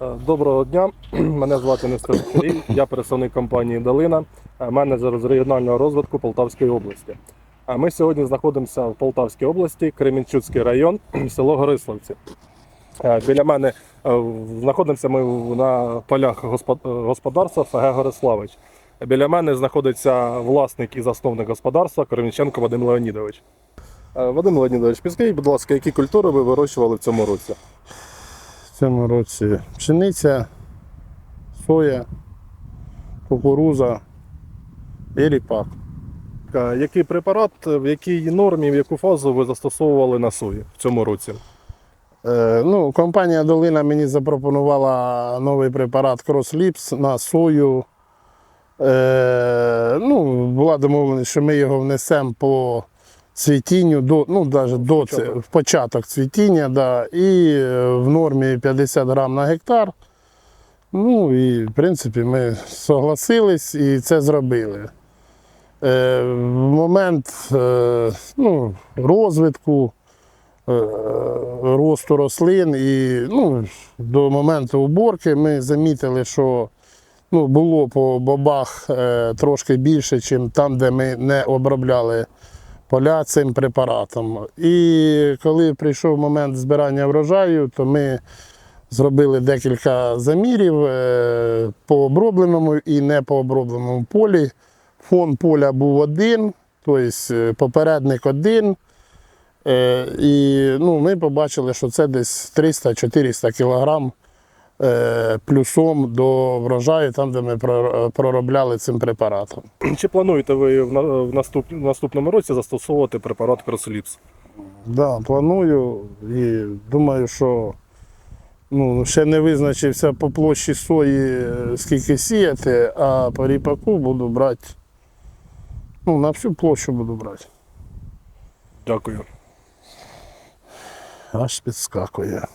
Доброго дня, мене звати Нестор Сергій, я представник компанії Долина, е, менеджер з регіонального розвитку Полтавської області. А Ми сьогодні знаходимося в Полтавській області, Кременчуцький район, село Гориславці. Е, Біля мене е, знаходимося ми на полях господарства ФГ Гориславич. Біля мене знаходиться власник і засновник господарства Кременченко Вадим Леонідович. Е, Вадим Леонідович, підскажіть, будь ласка, які культури ви вирощували в цьому році? Цьому році пшениця, соя, кукуруза і ріпак. Який препарат, в якій нормі, в яку фазу ви застосовували на сої в цьому році? Е, ну, компанія Долина мені запропонувала новий препарат CrossLips на сою. Е, ну, була домовленість, що ми його внесемо по цвітінню, до, ну, навіть до це, в початок цвітіння, да, і е, в нормі 50 грам на гектар. Ну і в принципі ми согласились і це зробили. Е, в момент е, ну, розвитку, е, росту рослин і ну, до моменту уборки ми замітили, що ну, було по бобах е, трошки більше, ніж там, де ми не обробляли поля цим препаратом. І коли прийшов момент збирання врожаю, то ми зробили декілька замірів е, по обробленому і не по обробленому полі. Фон поля був один, тобто е, попередник один. Е, І ну, ми побачили, що це десь 300-400 кг плюсом до врожаю, там, де ми проробляли цим препаратом. Чи плануєте ви в на- в наступному році застосовувати препарат Кросоліпс? Да, планую і думаю, що ну, ще не визначився по площі сої, е, скільки сіяти, а по ріпаку буду брати. Ну, на всю площу буду брати. Дякую. Аж підскакує.